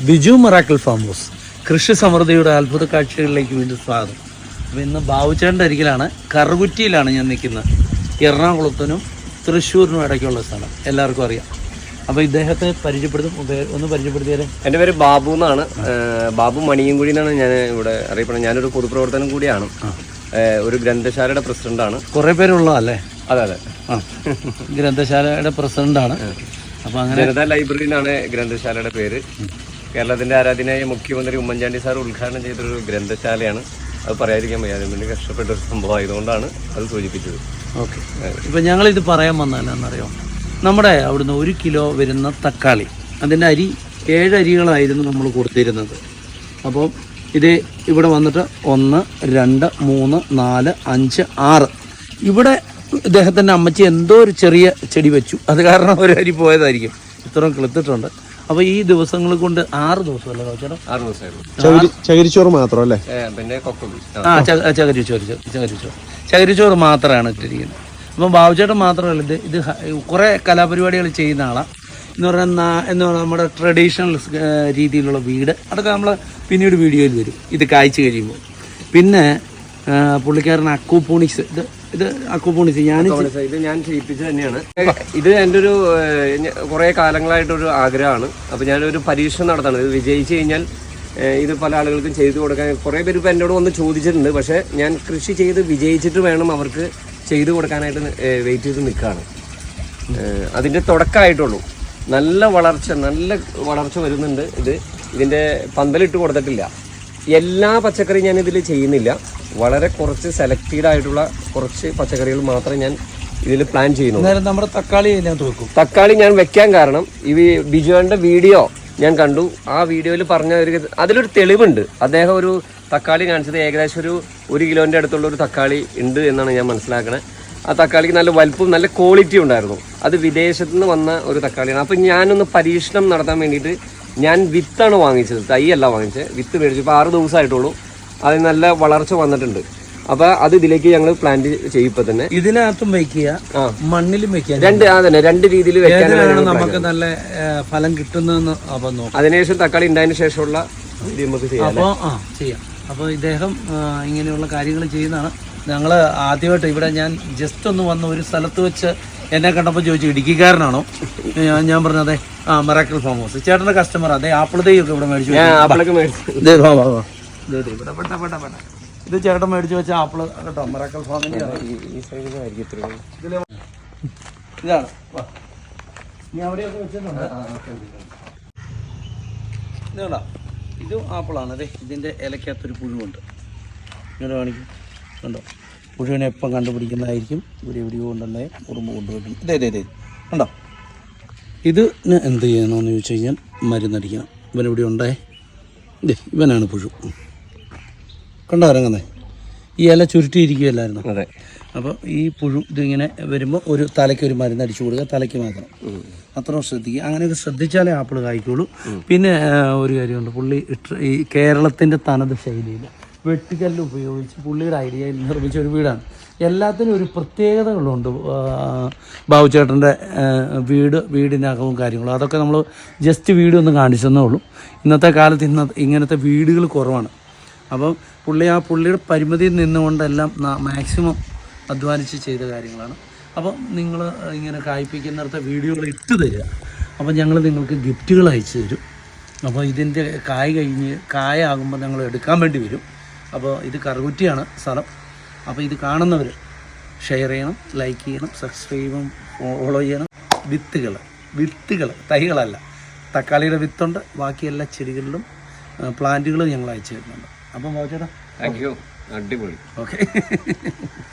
Biju Marakkal farm house കൃഷി സമൃദ്ധിയുടെ അത്ഭുത കാഴ്ചകളിലേക്ക് വീണ്ടും സ്വാഗതം. അപ്പോൾ ഇന്ന് ബാബുച്ചേട്ടന്റെ അരികിലാണ് കറുകുറ്റിയിലാണ് ഞാൻ നിൽക്കുന്നത്. എറണാകുളത്തിനും തൃശ്ശൂരിനും ഇടയ്ക്കുള്ള സ്ഥലം. എല്ലാവർക്കും അറിയാം. അപ്പോൾ ഇദ്ദേഹത്തെ പരിചയപ്പെടുത്തും ഒന്ന് പരിചയപ്പെടുത്തിയാലേ? എന്റെ പേര് ബാബു എന്നാണ്. ബാബു മണിയൻകുടി എന്നാണ് ഞാൻ ഇവിടെ അറിയപ്പെടുന്നത്. ഞാനൊരു പൊതുപ്രവർത്തനം കൂടിയാണ്. ഒരു ഗ്രന്ഥശാലയുടെ പ്രസിഡന്റാണ്. കുറേ പേരുള്ളതല്ലേ അതെ അതെ. ഗ്രന്ഥശാലയുടെ പ്രസിഡന്റാണ്. അപ്പോൾ അങ്ങനെ ലൈബ്രറിയിലാണ് ലൈബ്രറി ഗ്രന്ഥശാലയുടെ പേര്. കേരളത്തിന്റെ ആരാധനയായി മുഖ്യമന്ത്രി ഉമ്മൻചാണ്ടി സാർ ഉദ്ഘാടനം ചെയ്തൊരു ഗ്രന്ഥശാലയാണ്. അത് പറയാതിരിക്കാൻ വയ്യ. അതിന് വേണ്ടി കഷ്ടപ്പെട്ട ഒരു സംഭവമായതുകൊണ്ടാണ് അത് സൂചിപ്പിച്ചത്. ഓക്കെ. ഇപ്പം ഞങ്ങളിത് പറയാൻ വന്നതെന്നറിയോ നമ്മുടെ അവിടുന്ന് ഒരു കിലോ വരുന്ന തക്കാളി അതിന്റെ അരി ഏഴ് അരികളായിരുന്നു നമ്മൾ കൊടുത്തിരുന്നത്. അപ്പോൾ ഇത് ഇവിടെ വന്നിട്ട് ഒന്ന് രണ്ട് മൂന്ന് നാല് അഞ്ച് ആറ്. ഇവിടെ ഇദ്ദേഹത്തിന്റെ അമ്മച്ചി എന്തോ ഒരു ചെറിയ ചെടി വെച്ചു. അത് കാരണം ഒരു അരി പോയതായിരിക്കും. ഇത്രയും കിളുത്തിട്ടുണ്ട്. അപ്പോൾ ഈ ദിവസങ്ങൾ കൊണ്ട് ആറ് ദിവസമല്ലേ ചേട്ടാ? ആറ് ദിവസമായിരുന്നു. ചകിരി ചകിരിച്ചോറ് മാത്രം അല്ലേ? പിന്നെ ആ. ചകരിച്ചോറ് ചകരിച്ചോറ്. ചകരിച്ചോറ് മാത്രമാണ് ഇട്ടിരിക്കുന്നത്. അപ്പം ബാബുചേട്ടൻ മാത്രമല്ല ഇത് ഇത് കുറെ കലാപരിപാടികൾ ചെയ്യുന്ന ആളാണ് എന്ന് പറഞ്ഞാൽ എന്ന് പറഞ്ഞാൽ നമ്മുടെ ട്രഡീഷണൽ രീതിയിലുള്ള വീട്. അതൊക്കെ നമ്മൾ പിന്നീട് വീഡിയോയിൽ വരും. ഇത് കായ്ച്ചു കഴിയുമ്പോൾ. പിന്നെ പുള്ളിക്കാരൻ അക്കൂപോണിക്സ്. ഇത് ഇത് അക്കൂപോണിക്സ്. ഞാൻ ഇത് ഞാൻ ചെയ്യിപ്പിച്ചത് തന്നെയാണ്. ഇത് എന്റെ ഒരു കുറെ കാലങ്ങളായിട്ടൊരു ആഗ്രഹമാണ്. അപ്പോൾ ഞാനൊരു പരീക്ഷണം നടത്തണം. ഇത് വിജയിച്ചു കഴിഞ്ഞാൽ ഇത് പല ആളുകൾക്കും ചെയ്തു കൊടുക്കാൻ കുറേ പേര് ഇപ്പം എന്നോട് വന്ന് ചോദിച്ചിട്ടുണ്ട്. പക്ഷേ ഞാൻ കൃഷി ചെയ്ത് വിജയിച്ചിട്ട് വേണം അവർക്ക് ചെയ്തു കൊടുക്കാനായിട്ട് വെയിറ്റ് ചെയ്ത് നിൽക്കുകയാണ്. അതിന്റെ തുടക്കമായിട്ടുള്ളൂ. നല്ല വളർച്ച നല്ല വളർച്ച വരുന്നുണ്ട് ഇത്. ഇതിന്റെ പന്തലിട്ട് കൊടുത്തിട്ടില്ല. എല്ലാ പച്ചക്കറിയും ഞാൻ ഇതിൽ ചെയ്യുന്നില്ല. വളരെ കുറച്ച് സെലക്റ്റഡ് ആയിട്ടുള്ള കുറച്ച് പച്ചക്കറികൾ മാത്രമേ ഞാൻ ഇതിൽ പ്ലാൻ ചെയ്യുന്നു നമ്മുടെ തക്കാളി തക്കാളി ഞാൻ വെക്കാൻ കാരണം ഈ ബിജുവിന്റെ വീഡിയോ ഞാൻ കണ്ടു. ആ വീഡിയോയിൽ പറഞ്ഞ ഒരു അതിലൊരു തെളിവുണ്ട്. അദ്ദേഹം ഒരു തക്കാളി കാണിച്ചത് ഏകദേശം ഒരു ഒരു കിലോന്റെ അടുത്തുള്ള ഒരു തക്കാളി ഉണ്ട് എന്നാണ് ഞാൻ മനസ്സിലാക്കണത് ആ തക്കാളിക്ക് നല്ല വലുപ്പവും നല്ല ക്വാളിറ്റി ഉണ്ടായിരുന്നു. അത് വിദേശത്തു നിന്ന് വന്ന ഒരു തക്കാളിയാണ്. അപ്പം ഞാനൊന്ന് പരീക്ഷണം നടത്താൻ വേണ്ടിയിട്ട് ഞാൻ വിത്താണ് വാങ്ങിച്ചത്. തൈയല്ല വാങ്ങിച്ചത്. വിത്ത് മേടിച്ചു. ഇപ്പോൾ ആറ് ദിവസമായിട്ടുള്ളൂ. അതിന് നല്ല വളർച്ച വന്നിട്ടുണ്ട്. അപ്പൊ അത് ഇതിലേക്ക് ഞങ്ങൾ പ്ലാന്റ് ചെയ്യപ്പോ തന്നെ. ഇതിനകത്തും വെക്കുക മണ്ണിലും വെക്കുക. രണ്ട് ആ തന്നെ രണ്ട് രീതിയിൽ വെക്കാനാണ് നമുക്ക് നല്ല ഫലം കിട്ടുന്നതെന്ന് അപ്പൊ നോക്കാം. അതിനുശേഷം തക്കാളി ഉണ്ടായതിനു ശേഷമുള്ള അപ്പൊ നമുക്ക് ചെയ്യാം അപ്പോൾ ആ ചെയ്യാം. അപ്പോൾ ഇദ്ദേഹം ഇങ്ങനെയുള്ള കാര്യങ്ങൾ ചെയ്യുന്നതാണ്. ഞങ്ങൾ ആദ്യമായിട്ട് ഇവിടെ ഞാൻ ജസ്റ്റ് ഒന്ന് വന്ന ഒരു സ്ഥലത്ത് വെച്ച് എന്നെ കണ്ടപ്പോൾ ചോദിച്ചു ഇടുക്കിക്കാരനാണോ? ഞാൻ പറഞ്ഞു അതെ ആ മെറാക്കിൾ ഫാം ഹൗസ് ചേട്ടന്റെ കസ്റ്റമർ അതെ ആപ്പിൾ തൈയൊക്കെ ഇവിടെ മേടിച്ചു ഇവിടെ പെട്ട പെട്ട പെട്ട ഇത് ചേട്ടൻ മേടിച്ചു വെച്ച ആപ്പിൾ. കേട്ടോ മറക്കൽ ഫാമിന്റെ ഇതാണ്. നീ അവിടെയൊക്കെ വെച്ചിട്ടുണ്ട്? ഇതാ ഇത് ആപ്പിളാണ്. അതെ ഇതിന്റെ ഇലക്കകത്തൊരു പുഴുവുണ്ട്. ഇങ്ങനെ കാണിക്കും. കണ്ടോ? പുഴുവിനെ എപ്പം കണ്ടുപിടിക്കുന്നതായിരിക്കും. ഇവിടെ എവിടെയോ കൊണ്ടുണ്ടായി ഉറുമ്പ് കൊണ്ടുപോയിട്ടും ഇതേ ഇതേ ഇതേ കണ്ടോ? ഇതിന് എന്ത് ചെയ്യണമെന്ന് ചോദിച്ചു കഴിഞ്ഞാൽ മരുന്നടിക്കണം ഇവനെവിടെ ഉണ്ടേ ഇതേ ഇവനാണ് പുഴു. കണ്ടോ ഇറങ്ങുന്നേ? ഈ ഇല ചുരുട്ടിയിരിക്കുകയല്ലായിരുന്നു? അതെ. അപ്പോൾ ഈ പുഴു ഇതിങ്ങനെ വരുമ്പോൾ ഒരു തലയ്ക്ക് ഒരു മരുന്ന് അടിച്ചു കൊടുക്കുക തലയ്ക്ക് മാത്രം. അത്രയും ശ്രദ്ധിക്കുക. അങ്ങനെയൊക്കെ ശ്രദ്ധിച്ചാലേ ആപ്പിൾ കായ്ക്കുള്ളൂ. പിന്നെ ഒരു കാര്യമുണ്ട്. പുള്ളി ഈ കേരളത്തിന്റെ തനത് ശൈലിയിൽ വെട്ടുകല്ല് ഉപയോഗിച്ച് പുള്ളിയുടെ ഐഡിയയിൽ നിർമ്മിച്ച ഒരു വീടാണ്. എല്ലാത്തിനും ഒരു പ്രത്യേകതകളുണ്ട്. ബാബുചേട്ടന്റെ വീട് വീടിനകവും കാര്യങ്ങളും. അതൊക്കെ നമ്മൾ ജസ്റ്റ് വീട് ഒന്ന് കാണിച്ചെന്നേ ഉള്ളൂ. ഇന്നത്തെ കാലത്ത് ഇന്ന ഇങ്ങനത്തെ വീടുകൾ കുറവാണ്. അപ്പം പുള്ളി ആ പുള്ളിയുടെ പരിമിതിയിൽ നിന്നുകൊണ്ടെല്ലാം മാക്സിമം അധ്വാനിച്ച് ചെയ്ത കാര്യങ്ങളാണ്. അപ്പം നിങ്ങൾ ഇങ്ങനെ കായ്പിക്കുന്നിടത്തെ വീഡിയോകൾ ഇട്ട് തരിക. അപ്പം ഞങ്ങൾ നിങ്ങൾക്ക് ഗിഫ്റ്റുകൾ അയച്ചു തരും. അപ്പോൾ ഇതിന്റെ കായ് കഴിഞ്ഞ് കായ ആകുമ്പോൾ ഞങ്ങൾ എടുക്കാൻ വേണ്ടി വരും. അപ്പോൾ ഇത് കറുകുറ്റിയാണ് സ്ഥലം. അപ്പോൾ ഇത് കാണുന്നവർ ഷെയർ ചെയ്യണം ലൈക്ക് ചെയ്യണം സബ്സ്ക്രൈബ് ഫോളോ ചെയ്യണം. വിത്തുകൾ വിത്തുകൾ തൈകളല്ല. തക്കാളിയുടെ വിത്തുണ്ട്. ബാക്കി എല്ലാ ചെടികളിലും പ്ലാന്റുകളും ഞങ്ങൾ അയച്ചു തരുന്നുണ്ട്. അപ്പം ചേട്ടാ താങ്ക് യു അടിപൊളി. ഓക്കെ